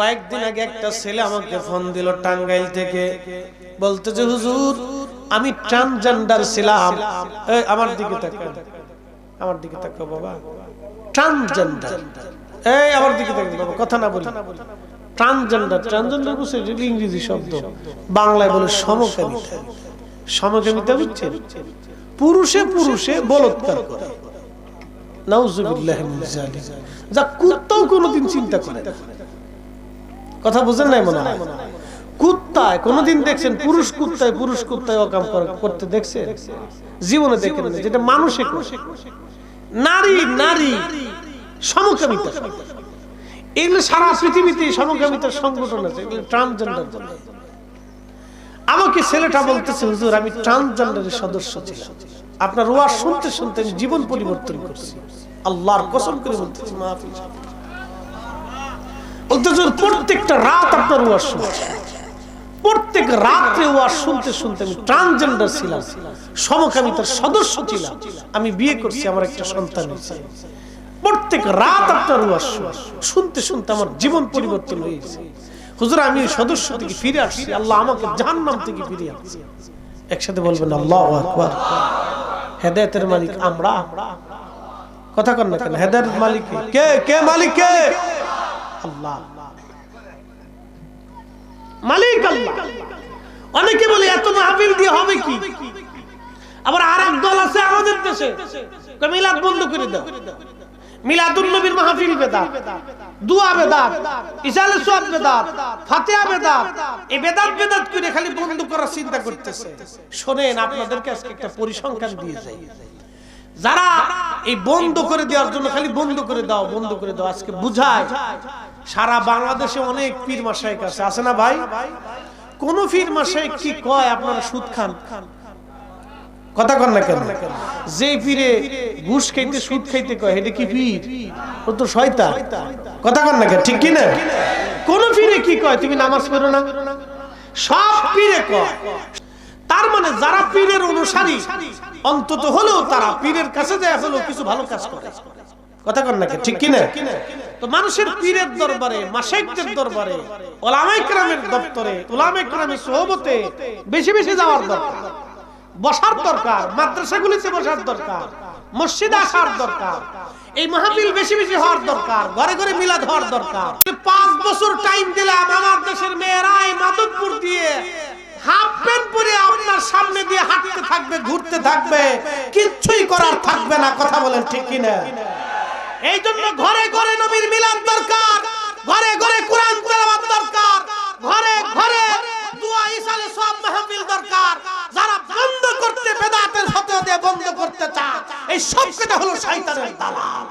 কয়েকদিন আগে একটা ছেলে আমাকে ফোন দিল টাঙ্গাইল থেকে। বলতেছে হুজুর, আমি ট্রান্সজেন্ডার ছিলাম। আমার দিকে তাকাও আমার দিকে তাকাও বাবা। ট্রান্সজেন্ডার এই, আমার দিকে তাকাও বাবা, কথা না বলি। ট্রান্সজেন্ডার ট্রান্সজেন্ডার এটা ইংরেজি শব্দ। বাংলায় বলে সমকামিতা। সমকামিতা বুঝছেন পুরুষে পুরুষে বলৎকার করে। নাউজুবিল্লাহ মিন। যা কুত্তাও কোনোদিন চিন্তা করে না। কথা বুঝেন নাই মনে হয়? কুত্তায়, কোনোদিন দেখছেন পুরুষ কুত্তায় পুরুষ কুত্তায় অকাম করতে দেখছেন? জীবনে দেখেন যেটা মানুষে নারী নারী, সমকামিতা। এগুলো সারা পৃথিবীতে সমকামিতার সংগঠন আছে, এগুলো ট্রান্সজেন্ডার আমাকে ছেলেটা বলতেছে, হুজুর, আমি ট্রান্সজেন্ডারের সদস্য ছিলাম। আপনার ওয়াজ শুনতে শুনতে আমি জীবন পরিবর্তন করছি। আল্লাহর কসম করে বলতেছি, মাহফিল হুজুর, প্রত্যেকটা রাত আপনার ওয়াজ শুনছি প্রত্যেক রাত্রে ওয়াজ শুনতে শুনতে আমি ট্রান্সজেন্ডার ছিলাম। সমকামিতার সদস্য ছিলাম। আমি বিয়ে করছি আমার একটা সন্তান হয়েছে। প্রত্যেক রাত আপনার ওয়াজ শুনতে শুনতে আমার জীবন পরিবর্তন হয়েছে হুজুর আমি সদস্য থেকে ফিরে আসছি। আল্লাহ আমাকে জাহান্নাম থেকে ফিরে আসছি একসাথে বলবেন আল্লাহ আকবার। হেদায়েতের মালিক আমরা। কথা কর না কেন? হেদায়েতের মালিক? কে? কে মালিক কে? আল্লাহ। মালিক আল্লাহ। অনেকে বলে, এত মাহফিল দিয়ে হবে কি? আবার আর এক দল আছে আমাদের দেশে। মিলাদ বন্ধ করে দাও। মিলাদুন নবীর মাহফিল বেদাত বেদাত বেদাত, ফাতিহা বেদাত, এই বেদাত বেদাত করে খালি বন্ধ করার চিন্তা করতেছে। শুনেন, আপনাদেরকে আজকে একটা পরিসংখ্যান দিয়ে যাই। যারা এই বন্ধ করে দেওয়ার জন্য খালি বন্ধ করে দাও, বন্ধ করে দাও। আজকে বুঝায় সারা বাংলাদেশে অনেক পীর মাসাইক আছে। আছে না ভাই? কোন পীর মাসাইক কি কয় আপনারা সুদ খান? কথা কন না কেন? যে তার মানে যারা পীরের অনুসারী, অন্তত হলেও তারা পীরের কাছে যায় হলেও কিছু ভালো কাজ করে। কথা কন না কেন? ঠিক কি না তো মানুষের পীরের দরবারে, মাসাইকদের দরবারে ওলামাই কেরামের দপ্তরে ওলামাই কেরামের সোহবতে বেশি বেশি যাওয়ার দরকার। বসার দরকার, মাদ্রাসাগুলিতে বসার দরকার, মসজিদে আসার দরকার, এই মাহফিল বেশি বেশি হওয়ার দরকার, ঘরে ঘরে মিলাদ হওয়ার দরকার। পাঁচ বছর টাইম দিলাম আমার দেশের মেয়েরা এই মাদকপুর দিয়ে হাঁটতে থাকবে, ঘুরতে থাকবে, কিচ্ছুই করার থাকবে না, কথা বলেন ঠিক কিনা? এই জন্য ঘরে ঘরে নবীর মিলাদ দরকার, ঘরে ঘরে কোরআন তেলাওয়াত দরকার, ঘরে ঘরে দোয়া ইসালে সব মাহফিল দরকার, যারা বন্ধ করতে, বেদাতের সাথে বন্ধ করতে চায়, এই সব কথা হলো শয়তানের দালাল।